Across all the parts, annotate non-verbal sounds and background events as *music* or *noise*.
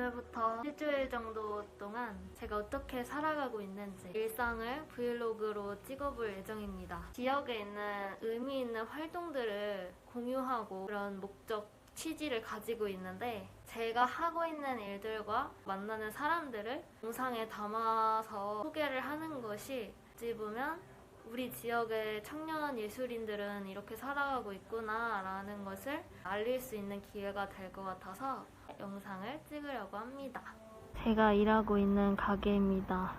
오늘부터 일주일 정도 동안 제가 어떻게 살아가고 있는지 일상을 브이로그로 찍어볼 예정입니다. 지역에 있는 의미 있는 활동들을 공유하고 그런 목적, 취지를 가지고 있는데 제가 하고 있는 일들과 만나는 사람들을 영상에 담아서 소개를 하는 것이 어찌 보면 우리 지역의 청년 예술인들은 이렇게 살아가고 있구나라는 것을 알릴 수 있는 기회가 될 것 같아서 영상을 찍으려고 합니다. 제가 일하고 있는 가게입니다.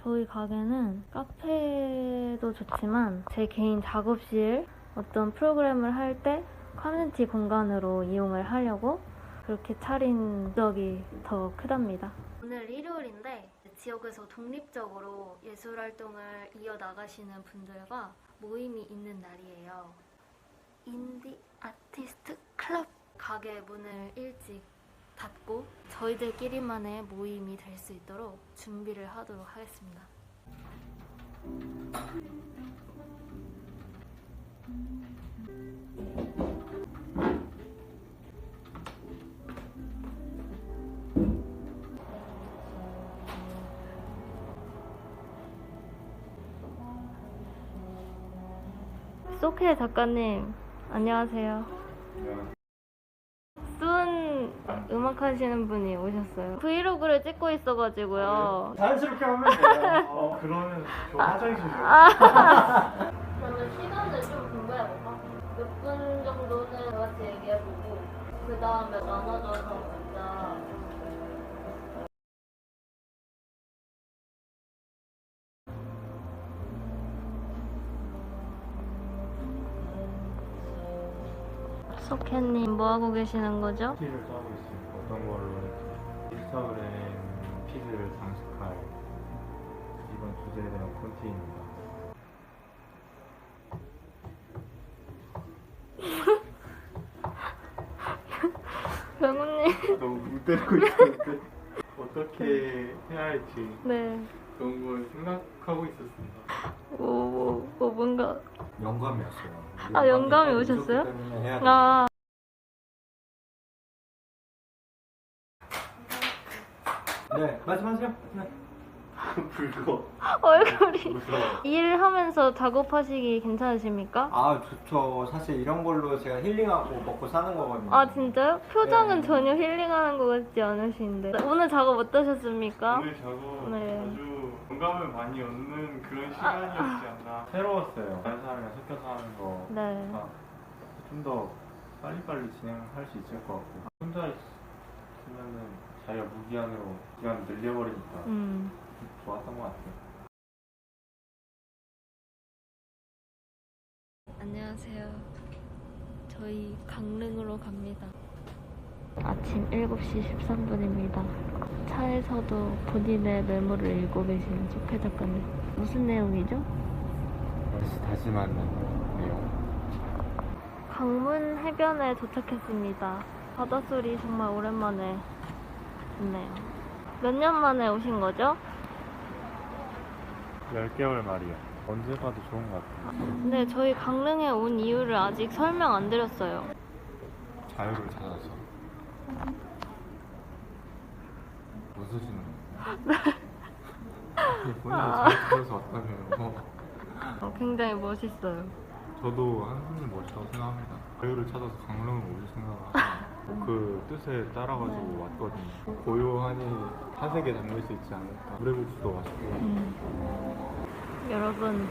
저희 가게는 카페도 좋지만 제 개인 작업실 어떤 프로그램을 할 때 커뮤니티 공간으로 이용을 하려고 그렇게 차린 적이 더 크답니다. 오늘 일요일인데 지역에서 독립적으로 예술 활동을 이어나가시는 분들과 모임이 있는 날이에요. 인디 아티스트 클럽 가게 문을 일찍 닫고 저희들끼리만의 모임이 될 수 있도록 준비를 하도록 하겠습니다. 소케 작가님, 안녕하세요. 수은 음악 하시는 분이 오셨어요. 브이로그를 찍고 있어가지고요. 자연스럽게 하면 돼요. 어, 그러면 저 화장실 좀. 그러면 시간을 좀 공부해볼까? 몇 분 정도는 다 같이 얘기해보고 그 다음에 나눠져서 각자 소케님 뭐 하고 계시는 거죠? 피를 짜고 있습니다. 어떤 걸로 인스타그램 피드를 장식할 이번 주제에 대한 콘티입니다. *laughs* 병우님 너무 붕 때리고 있었는데 어떻게 해야 할지 네. 그런 걸 생각하고 있었습니다. 오, 뭐, 뭐 뭔가 영감이었어요. 아, 영감이 오셨어요? 때문에 해야 돼. 아 네, 말씀하세요. 네. *laughs* 붉어. 얼굴이 무서워. 일하면서 작업하시기 괜찮으십니까? 아, 좋죠. 사실 이런 걸로 제가 힐링하고 먹고 사는 거거든요. 아 진짜요? 표정은 네. 전혀 힐링하는 것 같지 않으신데 오늘 작업 어떠셨습니까? 오늘 작업 네. 아주 공감을 많이 얻는 그런 시간이었지 않나. *laughs* 새로웠어요. 다른 사람이랑 섞여서 하는 거. 네. 좀 더 빨리빨리 진행할 수 있을 것 같고 혼자 있으면은 자기가 무기한으로 시간 늘려버리니까 음. 좋았던 것 같아요. 안녕하세요. 저희 강릉으로 갑니다. 아침 7시 13분입니다. 차에서도 본인의 메모를 읽고 계시는 소케 작가님. 무슨 내용이죠? 다시 다시 만나는 내용. 강문 해변에 도착했습니다. 바닷소리 정말 오랜만에 듣네요. 몇 년 만에 오신 거죠? 10개월 말이야. 언제 가도 좋은 것 같아요. 근데 저희 강릉에 온 이유를 아직 설명 안 드렸어요. 자유를 찾아서. 웃으시는 거예요? 본인이 자유 찾아서 왔다면 어, 굉장히 멋있어요. 저도 한숨이 멋있다고 생각합니다. 자유를 찾아서 강릉을 오실 생각을 그 뜻에 따라가지고 왔거든요. 고요하니 사색에 담길 수 있지 않을까. 물회국수도 맛있고. 음. 여러분,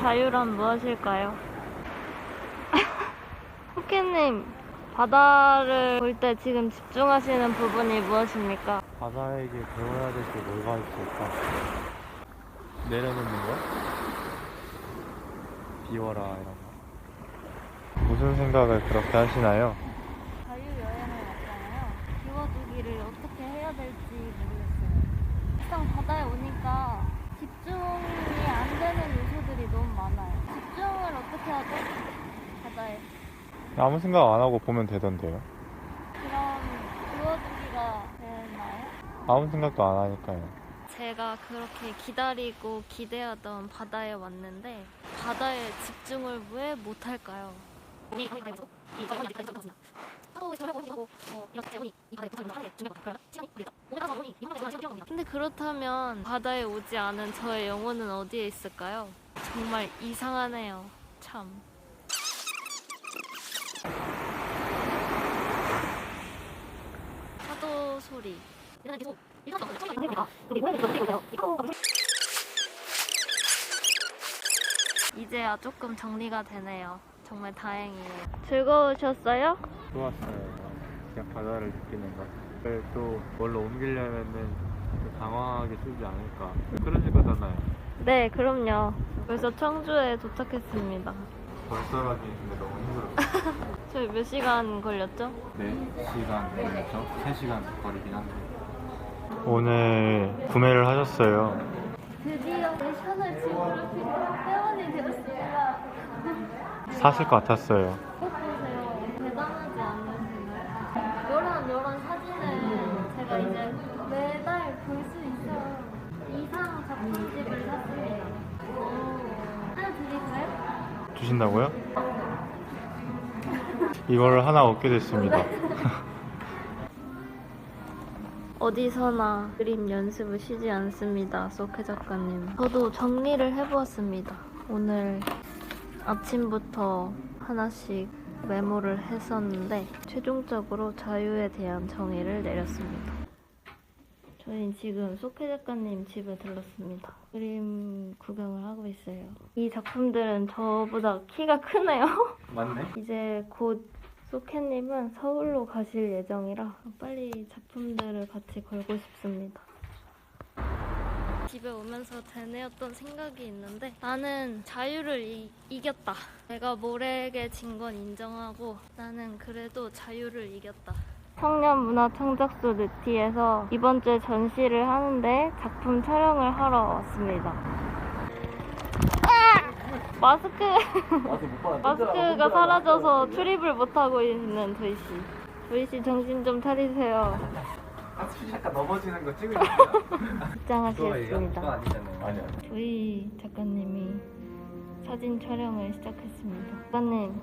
자유란 무엇일까요? *laughs* 호키님, 바다를 볼 때 지금 집중하시는 부분이 무엇입니까? 바다에게 배워야 될 게 뭐가 있을까? 내려놓는 거? 비워라 이런 거. 무슨 생각을 그렇게 하시나요? 자유여행을 왔잖아요. 비워두기를 어떻게 해야 될지 모르겠어요. 막상 바다에 오니까 집중이 안 되는 요소들이 너무 많아요. 집중을 어떻게 하죠? 바다에. 아무 생각 안 하고 보면 되던데요. 그럼 비워두기가 되나요? 아무 생각도 안 하니까요. 제가 그렇게 기다리고 기대하던 바다에 왔는데 바다에 집중을 왜 못할까요? 이렇게 이 바다에 게. 시간이 걸리죠. 오늘 필요합니다. 근데 그렇다면 바다에 오지 않은 저의 영혼은 어디에 있을까요? 정말 이상하네요. 참. 파도 소리. 계속 소리가 여기 모양이. 이거 이제야 조금 정리가 되네요. 정말 다행이에요. 즐거우셨어요? 좋았어요. 그냥 바다를 느끼는 거. 그걸 또 뭘로 옮기려면은 좀 당황하게 쓰지 않을까. 그러실 거잖아요. 네, 그럼요. 벌써 청주에 도착했습니다. 벌써라기 근데 너무 힘들었어요. *laughs* 저희 몇 시간 걸렸죠? 4시간 걸렸죠? 3시간 거리긴 한데. 오늘 구매를 하셨어요. 드디어 내 셔널 지오그래픽 회원이 되었습니다. 사실 것 같았어요. 주신다고요? 이걸 하나 얻게 됐습니다. *laughs* 어디서나 그림 연습을 쉬지 않습니다. 소케 작가님. 저도 정리를 해보았습니다. 오늘 아침부터 하나씩 메모를 했었는데 최종적으로 자유에 대한 정의를 내렸습니다. 저희는 지금 소케 작가님 집에 들렀습니다. 그림 구경을 하고 있어요. 이 작품들은 저보다 키가 크네요. *laughs* 맞네. 이제 곧 소케님은 서울로 가실 예정이라 빨리 작품들을 같이 걸고 싶습니다. 집에 오면서 되뇌었던 생각이 있는데 나는 자유를 이, 이겼다. 내가 모래에게 진 건 인정하고 나는 그래도 자유를 이겼다. 청년문화창작소 느티에서 이번 주에 전시를 하는데 작품 촬영을 하러 왔습니다. 마스크 마스크가 사라져서 출입을 못하고 있는 도희 씨. 도희 씨 정신 좀 차리세요. 잠깐 넘어지는 거 찍으세요. *laughs* 입장하시겠습니다. 그거 아니잖아요. 아니요. 도희 작가님이 사진 촬영을 시작했습니다. 작가님,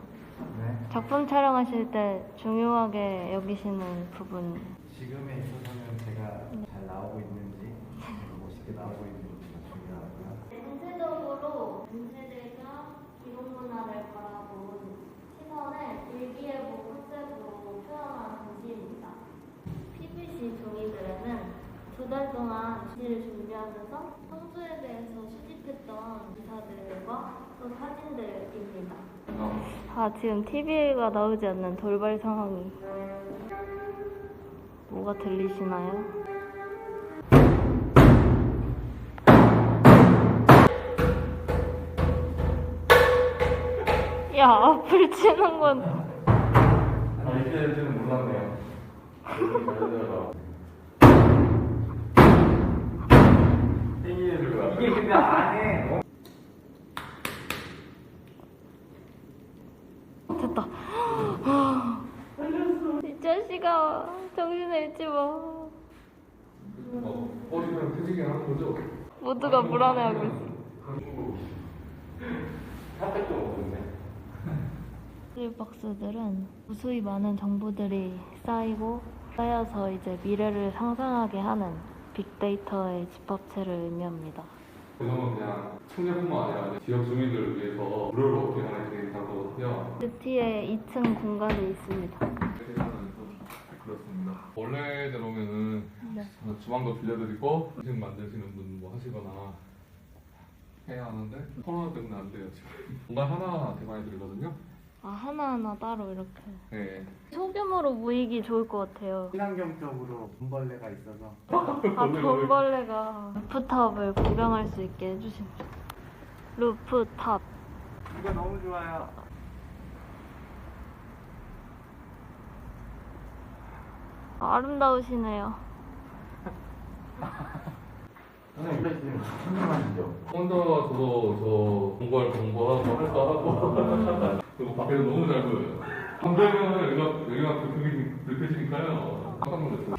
네. 작품 촬영하실 때 중요하게 여기시는 부분. 지금에 있어서는 제가 잘 나오고 있는지 멋있게 나오고 있는지가 중요하고요. 전체적으로 문제들과 기록 문화를 바라본 시선을 일기예보 컨셉으로 표현한 전시입니다. PVC 종이들에는 두 달 동안 전시를 준비하면서 청주에 대해서 수집했던 기사들과 또 사진들입니다. 아 지금 TV가 나오지 않는 돌발 상황이 뭐가 들리시나요? 야 앞을 치는 건 아, 이제 지금 몰랐네요. *laughs* 생일을 이게 근데 안에 됐다. 이 자식아 정신을 잃지 마. 어, 어디서 퇴직이 하는 거죠? 모두가 불안해하고 있어. 핫팩도 없는데. 이 박스들은 무수히 많은 정보들이 쌓이고 쌓여서 이제 미래를 상상하게 하는 빅데이터의 집합체를 의미합니다. 그동안 그냥 청년뿐만 아니라 지역 주민들을 위해서 무료를 얻게 하는 데이터거든요. 뷰티에 2층 공간이 있습니다. 그렇습니다. 원래대로면은 네. 주방도 빌려드리고 음식 만드시는 분 뭐 하시거나 해야 하는데 코로나 때문에 안 돼요 지금. *laughs* 공간 하나 대관해 드리거든요. 아 하나하나 따로 이렇게 네. 소규모로 모이기 좋을 것 같아요. 친환경적으로 돈벌레가 있어서 아 돈벌레가 루프탑을 구경할 수 있게 해주십니다. 루프탑. 이거 너무 좋아요. 아름다우시네요. 선생님. 혼자 저도 저 공부할 공부하고 할거 하고 그리고 밖에서 너무 잘 보여요. 한대면 여기가 여기가 불편히 불편이니까요. 깜짝 놀랐어요.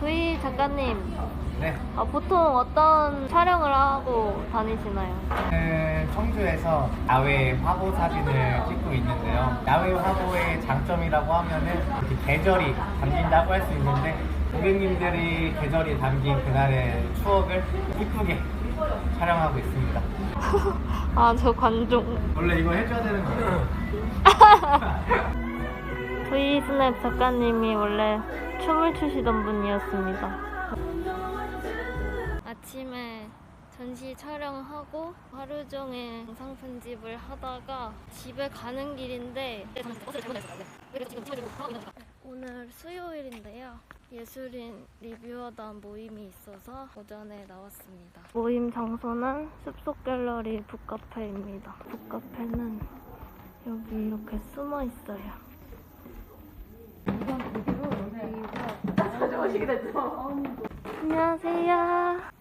조이 작가님, 네. 아, 보통 어떤 촬영을 하고 다니시나요? 저는 청주에서 야외 화보 사진을 찍고 있는데요. 야외 화보의 장점이라고 하면은 이렇게 계절이 담긴다고 할 수 있는데 고객님들이 계절이 담긴 그날의 추억을 이쁘게 촬영하고 있습니다. *laughs* 아, 저 관종. 원래 이거 해줘야 되는 거예요. V스냅 *laughs* 작가님이 원래 춤을 추시던 분이었습니다. 아침에 전시 촬영하고 하루 종일 영상 편집을 하다가 집에 가는 길인데 오늘 수요일인데요. 예술인 리뷰하다 모임이 있어서 오전에 나왔습니다. 모임 장소는 숲속 갤러리 북카페입니다. 북카페는 여기 이렇게 숨어 있어요. 안녕하세요.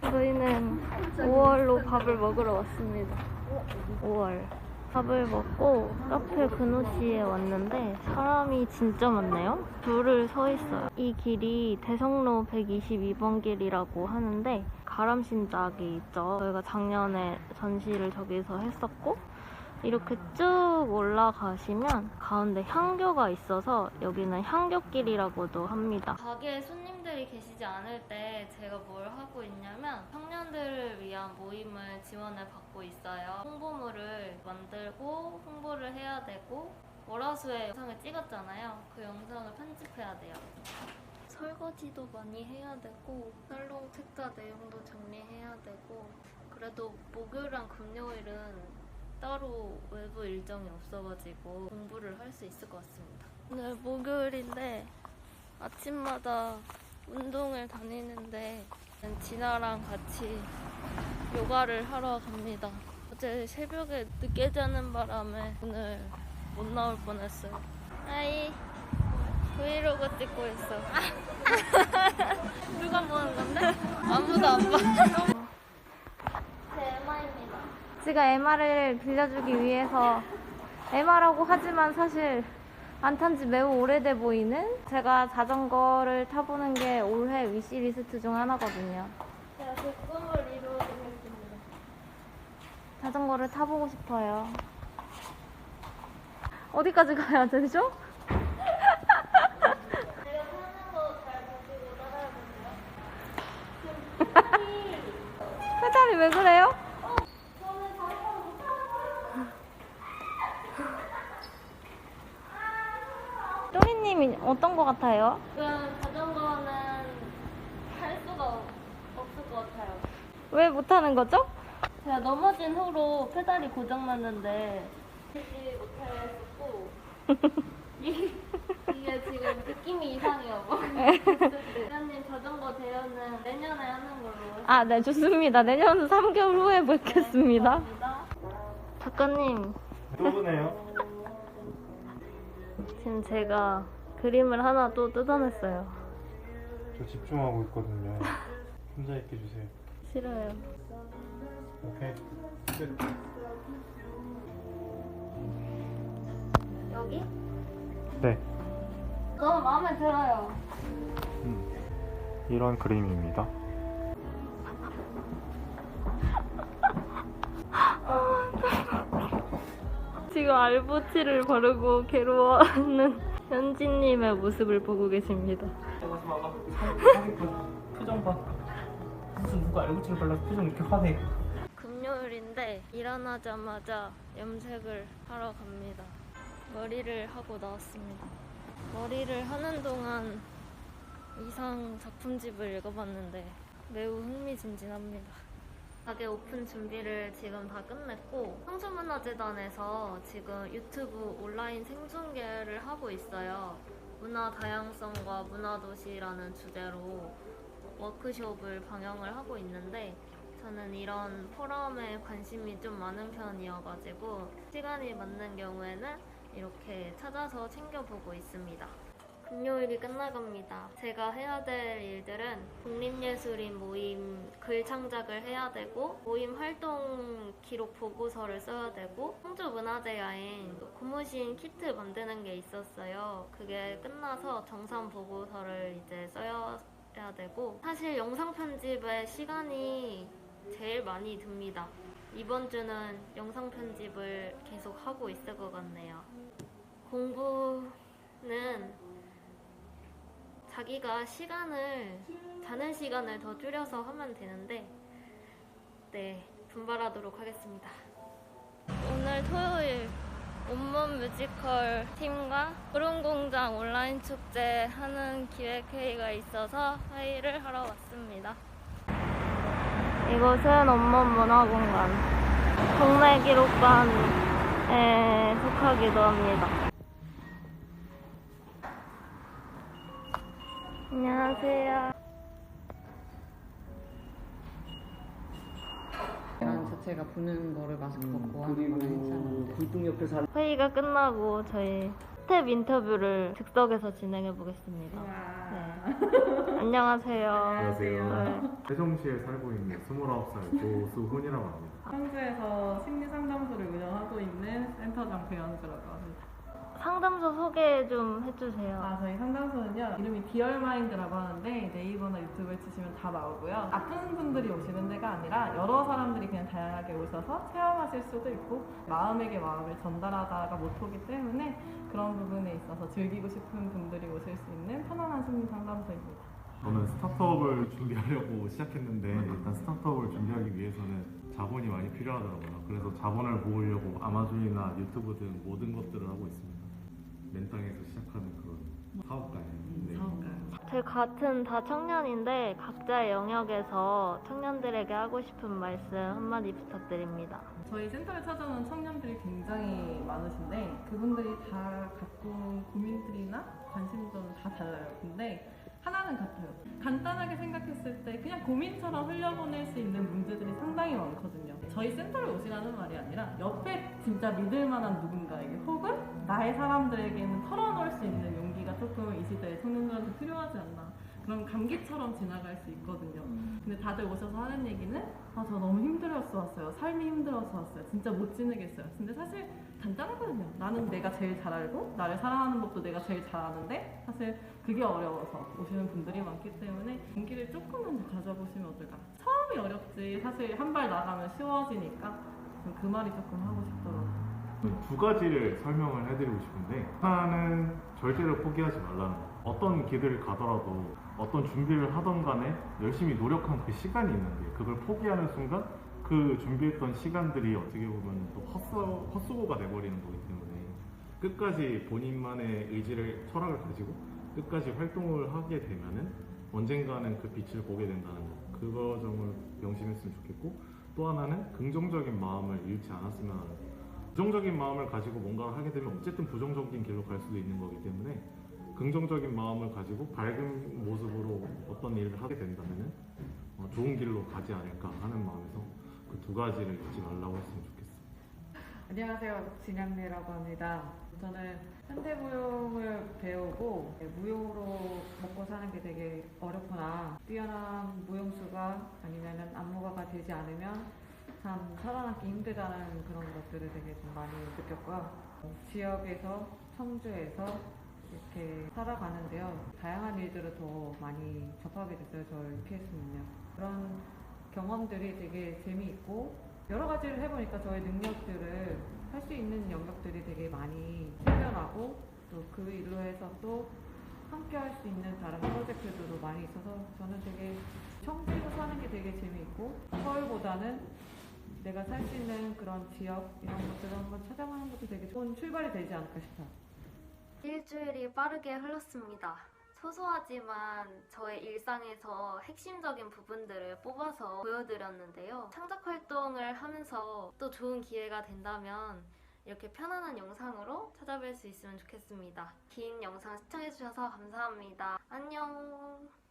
저희는 5월로 밥을 먹으러 왔습니다. 5월. 밥을 먹고 카페 근호씨에 왔는데 사람이 진짜 많네요. 줄을 서 있어요. 이 길이 대성로 122번 길이라고 하는데 가람신작이 있죠. 저희가 작년에 전시를 저기서 했었고 이렇게 쭉 올라가시면 가운데 향교가 있어서 여기는 향교길이라고도 합니다. 가게에 손님들이 계시지 않을 때 제가 뭘 하고 있냐면 청년들을 위한 모임을 지원을 받고 있어요. 홍보물을 만들고 홍보를 해야 되고 월화수에 영상을 찍었잖아요. 그 영상을 편집해야 돼요. 설거지도 많이 해야 되고 살롱 책자 내용도 정리해야 되고 그래도 목요일랑 금요일은 따로 외부 일정이 없어가지고 공부를 할 수 있을 것 같습니다. 오늘 목요일인데 아침마다 운동을 다니는데 진아랑 같이 요가를 하러 갑니다. 어제 새벽에 늦게 자는 바람에 오늘 못 나올 뻔했어요. 하이 브이로그 찍고 있어. 누가 보는 건데? 아무도 안 봐. 제 MR입니다. 제가 MR을 빌려주기 위해서 MR라고 하지만 사실 안 탄 지 매우 오래돼 보이는 제가 자전거를 타보는 게 올해 위시리스트 중 하나거든요. 제가 그 꿈을 이루어드리겠습니다. 자전거를 타보고 싶어요. 어디까지 가야 되죠? 제가 타는 거 잘 보시고 따라해보세요. 회장님 왜 그래요? 저는 자전거 못 타는 또리님이 어떤 거 같아요? 지금 자전거는 탈 수가 없을 것 같아요. 왜 못하는 거죠? 제가 넘어진 후로 페달이 고장났는데 타지 못했었고 *laughs* 이게, 지금 느낌이 이상해요. *laughs* 대장님 자전거 대여는 내년에 하는 걸로 아, 네, 좋습니다. 내년 3개월 후에 뵙겠습니다. 감사합니다. 작가님, 또 보네요. 지금 제가 그림을 하나 또 뜯어냈어요. 저 집중하고 있거든요. 혼자 있게 주세요. 싫어요. 오케이. 끝. 여기? 네. 너무 마음에 들어요. 이런 그림입니다. 지금 알보치를 바르고 괴로워하는 현진님의 모습을 보고 계십니다. 표정 봐. 무슨 누가 알고치를 발라서 표정 이렇게 화내. 금요일인데 일어나자마자 염색을 하러 갑니다. 머리를 하고 나왔습니다. 머리를 하는 동안 이상 작품집을 읽어봤는데 매우 흥미진진합니다. 가게 오픈 준비를 지금 다 끝냈고 청소문화재단에서 지금 유튜브 온라인 생중계를 하고 있어요. 문화 다양성과 문화도시라는 주제로 워크숍을 방영을 하고 있는데 저는 이런 포럼에 관심이 좀 많은 편이어가지고 시간이 맞는 경우에는 이렇게 찾아서 챙겨보고 있습니다. 금요일이 끝나갑니다. 제가 해야 될 일들은 국립예술인 모임 글 창작을 해야 되고 모임 활동 기록 보고서를 써야 되고 청주 문화재 야행 고무신 키트 만드는 게 있었어요. 그게 끝나서 정산 보고서를 이제 써야 되고 사실 영상 편집에 시간이 제일 많이 듭니다. 이번 주는 영상 편집을 계속 하고 있을 것 같네요. 공부는 자기가 시간을 자는 시간을 더 줄여서 하면 되는데 네 분발하도록 하겠습니다. 오늘 토요일 온몸 뮤지컬 팀과 구름공장 온라인 축제 하는 기획회의가 있어서 회의를 하러 왔습니다. 이곳은 온몸 문화공간 동네 기록관에 속하기도 합니다. 안녕하세요. 계란 자체가 부는 거를 마스크 음, 벗고 하는 거는 괜찮은데 불등 옆에서 회의가 끝나고 저희 스텝 인터뷰를 즉석에서 진행해 보겠습니다. 네. 안녕하세요. 안녕하세요. 세종시에 살고 있는 29살 조수훈이라고 합니다. 청주에서 심리상담소를 운영하고 있는 센터장 배현주라고 합니다. 상담소 소개 좀 해주세요. 아, 저희 상담소는요, 이름이 디얼마인드라고 하는데 네이버나 유튜브에 치시면 다 나오고요. 아픈 분들이 오시는 데가 아니라 여러 사람들이 그냥 다양하게 오셔서 체험하실 수도 있고 마음에게 마음을 전달하다가 모토기 때문에 그런 부분에 있어서 즐기고 싶은 분들이 오실 수 있는 편안한 심리 상담소입니다. 저는 스타트업을 준비하려고 시작했는데 일단 스타트업을 준비하기 위해서는 자본이 많이 필요하더라고요. 그래서 자본을 모으려고 아마존이나 유튜브 등 모든 것들을 하고 있습니다. 맨 땅에서 시작하는 그런 사업가예요. 네. 저희 같은 다 청년인데 각자의 영역에서 청년들에게 하고 싶은 말씀 한마디 부탁드립니다. 저희 센터를 찾아오는 청년들이 굉장히 많으신데 그분들이 다 갖고 온 고민들이나 관심도는 다 달라요. 근데 하나는 같아요. 간단하게 생각했을 때 그냥 고민처럼 흘려보낼 수 있는 문제들이 상당히 많거든요. 저희 센터를 오시라는 말이 아니라 옆에 진짜 믿을 만한 누군가에게 혹은 나의 사람들에게는 털어놓을 수 있는 용기가 조금 이 시대에 청년들한테 필요하지 않나. 그럼 감기처럼 지나갈 수 있거든요. 근데 다들 오셔서 하는 얘기는 아, 저 너무 힘들어서 왔어요. 삶이 힘들어서 왔어요. 진짜 못 지내겠어요. 근데 사실 간단하거든요. 나는 내가 제일 잘 알고, 나를 사랑하는 법도 내가 제일 잘 아는데, 사실 그게 어려워서 오시는 분들이 많기 때문에 용기를 조금만 더 가져보시면 어떨까. 처음이 어렵지. 사실 한 발 나가면 쉬워지니까 그 말이 조금 하고 싶더라고요. 두 가지를 설명을 해드리고 싶은데 하나는 절대로 포기하지 말라는 거 어떤 길을 가더라도 어떤 준비를 하던 간에 열심히 노력한 그 시간이 있는데 그걸 포기하는 순간 그 준비했던 시간들이 어떻게 보면 또 헛수, 헛수고가 돼버리는 거기 때문에 끝까지 본인만의 의지를 철학을 가지고 끝까지 활동을 하게 되면은 언젠가는 그 빛을 보게 된다는 거. 그거 점을 명심했으면 좋겠고 또 하나는 긍정적인 마음을 잃지 않았으면 하는 거. 부정적인 마음을 가지고 뭔가를 하게 되면 어쨌든 부정적인 길로 갈 수도 있는 거기 때문에 긍정적인 마음을 가지고 밝은 모습으로 어떤 일을 하게 된다면 어, 좋은 길로 가지 않을까 하는 마음에서 그 두 가지를 잊지 말라고 했으면 좋겠어요. 안녕하세요. 진양래라고 합니다. 저는 현대무용을 배우고 무용으로 먹고 사는 게 되게 어렵구나. 뛰어난 무용수가 아니면 안무가가 되지 않으면 참 살아남기 힘들다는 그런 것들을 되게 좀 많이 느꼈고요. 지역에서 청주에서 이렇게 살아가는데요 다양한 일들을 더 많이 접하게 됐어요 이렇게 했으면요 그런 경험들이 되게 재미있고 여러 가지를 해보니까 저의 능력들을 할 수 있는 영역들이 되게 많이 생겨나고 또 그 일로 해서 또 함께 할 수 있는 다른 프로젝트들도 많이 있어서 저는 되게 청주에서 사는 게 되게 재미있고 서울보다는 내가 살 수 있는 그런 지역 이런 것들을 한번 찾아보는 것도 되게 좋은 출발이 되지 않을까 싶어요. 일주일이 빠르게 흘렀습니다. 소소하지만 저의 일상에서 핵심적인 부분들을 뽑아서 보여드렸는데요. 창작 활동을 하면서 또 좋은 기회가 된다면 이렇게 편안한 영상으로 찾아뵐 수 있으면 좋겠습니다. 긴 영상 시청해주셔서 감사합니다. 안녕!